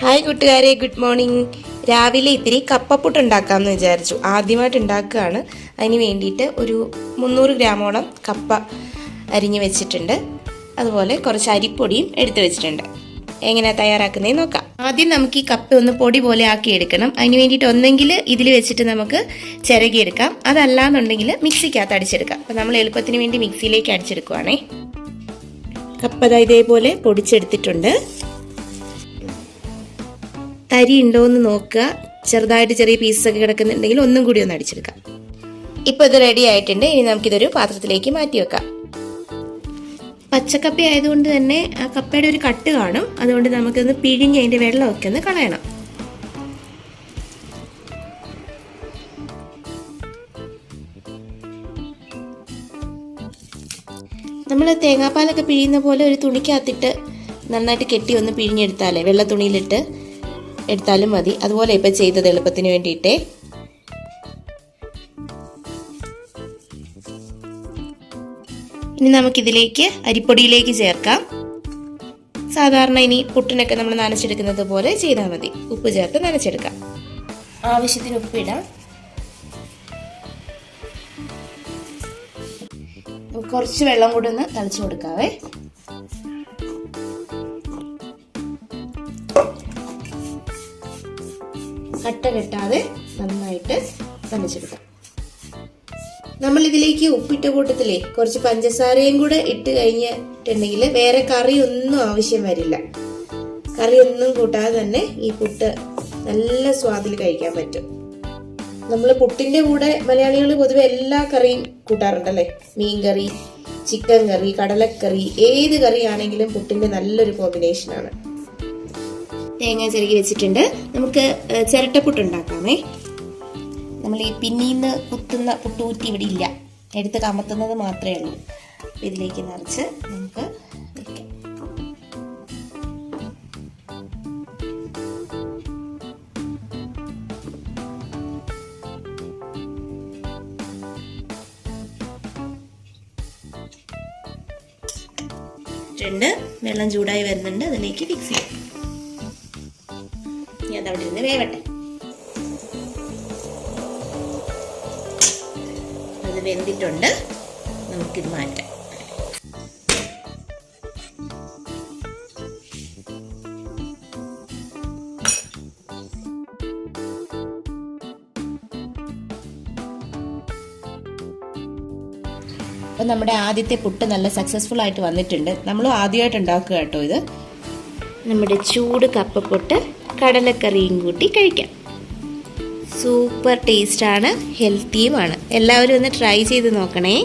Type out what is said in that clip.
Hi കൂട്ടുകാരെ good morning. രാവിലെ ഇത്തിരി കപ്പപ്പുട്ട് ഉണ്ടാക്കാമെന്ന് വിചാരിച്ചു. ആദ്യമായിട്ട് ഉണ്ടാക്കുകയാണ് അതിന് വേണ്ടിയിട്ട് ഒരു മുന്നൂറ് ഗ്രാമോളം കപ്പ അരിഞ്ഞു വെച്ചിട്ടുണ്ട്. അതുപോലെ കുറച്ച് അരിപ്പൊടിയും എടുത്തു വെച്ചിട്ടുണ്ട്. എങ്ങനെ തയ്യാറാക്കുന്നതെന്ന് നോക്കാം. ആദ്യം നമുക്ക് ഈ കപ്പ ഒന്ന് പൊടി പോലെ ആക്കി എടുക്കണം. അതിന് വേണ്ടിയിട്ട് ഒന്നെങ്കിൽ ഇതിൽ വെച്ചിട്ട് നമുക്ക് ചിരകിയെടുക്കാം. അതല്ലാന്നുണ്ടെങ്കിൽ മിക്സിക്കകത്ത് അടിച്ചെടുക്കാം. അപ്പം നമ്മൾ എളുപ്പത്തിന് വേണ്ടി മിക്സിയിലേക്ക് അടിച്ചെടുക്കുവാണേ. കപ്പ ഇതേപോലെ പൊടിച്ചെടുത്തിട്ടുണ്ട്. തരി ഉണ്ടോ എന്ന് നോക്കുക. ചെറുതായിട്ട് ചെറിയ പീസസ് ഒക്കെ കിടക്കുന്നുണ്ടെങ്കിൽ ഒന്നും കൂടി ഒന്ന് അടിച്ചെടുക്കാം. ഇപ്പോൾ ഇത് റെഡി ആയിട്ടുണ്ട്. ഇനി നമുക്കിതൊരു പാത്രത്തിലേക്ക് മാറ്റി വെക്കാം. പച്ചക്കപ്പ ആയതുകൊണ്ട് തന്നെ ആ കപ്പയുടെ ഒരു കട്ട് കാണും. അതുകൊണ്ട് നമുക്കൊന്ന് പിഴിഞ്ഞ് അതിന്റെ വെള്ളമൊക്കെ ഒന്ന് കളയണം. നമ്മൾ തേങ്ങാപ്പാലൊക്കെ പിഴിയുന്ന പോലെ ഒരു തുണിക്കകത്തിട്ട് നന്നായിട്ട് കെട്ടി ഒന്ന് പിഴിഞ്ഞെടുത്താലേ വെള്ള തുണിയിലിട്ട്. എടുത്താലും മതി. അതുപോലെ ഇപ്പം ചെയ്തത് എളുപ്പത്തിന് വേണ്ടിയിട്ട്. ഇനി നമുക്കിതിലേക്ക് അരിപ്പൊടിയിലേക്ക് ചേർക്കാം. സാധാരണ ഇനി പുട്ടിനൊക്കെ നമ്മൾ നനച്ചെടുക്കുന്നത് പോലെ ചെയ്താൽ മതി. ഉപ്പ് ചേർത്ത് നനച്ചെടുക്കാം. ആവശ്യത്തിന് ഉപ്പിടാം കുറച്ച് വെള്ളം കൂടി ഒന്ന് തളിച്ചു കൊടുക്കാവേ. കട്ട കെട്ടാതെ നന്നായിട്ട് നനച്ചെടുക്കാം നമ്മൾ ഇതിലേക്ക് ഉപ്പിട്ട കൂട്ടത്തിലേ കുറച്ച് പഞ്ചസാരയും കൂടെ ഇട്ട് കഴിഞ്ഞിട്ടുണ്ടെങ്കിൽ വേറെ കറി ഒന്നും ആവശ്യം വരില്ല. കറിയൊന്നും കൂട്ടാതെ തന്നെ ഈ പുട്ട് നല്ല സ്വാദിൽ കഴിക്കാൻ പറ്റും. നമ്മൾ പുട്ടിന്റെ കൂടെ മലയാളികൾ പൊതുവെ എല്ലാ കറിയും കൂട്ടാറുണ്ടല്ലേ? മീൻ കറി ചിക്കൻ കറി കടലക്കറി ഏത് കറി ആണെങ്കിലും പുട്ടിന്റെ നല്ലൊരു കോമ്പിനേഷനാണ് തേങ്ങ ചിരകി വെച്ചിട്ടുണ്ട്. നമുക്ക് ചിരട്ടപ്പുട്ട് ഉണ്ടാക്കാമേ. നമ്മൾ ഈ പിന്നീന്ന് കുത്തുന്ന പുട്ടൂറ്റി ഇവിടെ ഇല്ല. എടുത്ത് കമത്തുന്നത് മാത്രമേ ഉള്ളൂ. ഇതിലേക്ക് നിറച്ച് നമുക്ക് വെക്കാം. വെള്ളം ചൂടായി വരുന്നുണ്ട്. അതിലേക്ക് ഫിക്സ് ചെയ്യാം. ഇനി അവിടെ ഇരുന്ന് വേവട്ടെ. അത് വെന്തിട്ടുണ്ട്. നമുക്കിത് മാറ്റാം. അപ്പം നമ്മുടെ ആദ്യത്തെ പുട്ട് നല്ല സക്സസ്ഫുൾ ആയിട്ട് വന്നിട്ടുണ്ട്. നമ്മൾ ആദ്യമായിട്ട് ഉണ്ടാക്കുക കേട്ടോ ഇത്. നമ്മുടെ ചൂട് കപ്പപ്പൊട്ട് കടലക്കറിയും കൂട്ടി കഴിക്കാം. സൂപ്പർ ടേസ്റ്റാണ് ഹെൽത്തിയുമാണ് എല്ലാവരും ഒന്ന് ട്രൈ ചെയ്ത് നോക്കണേ.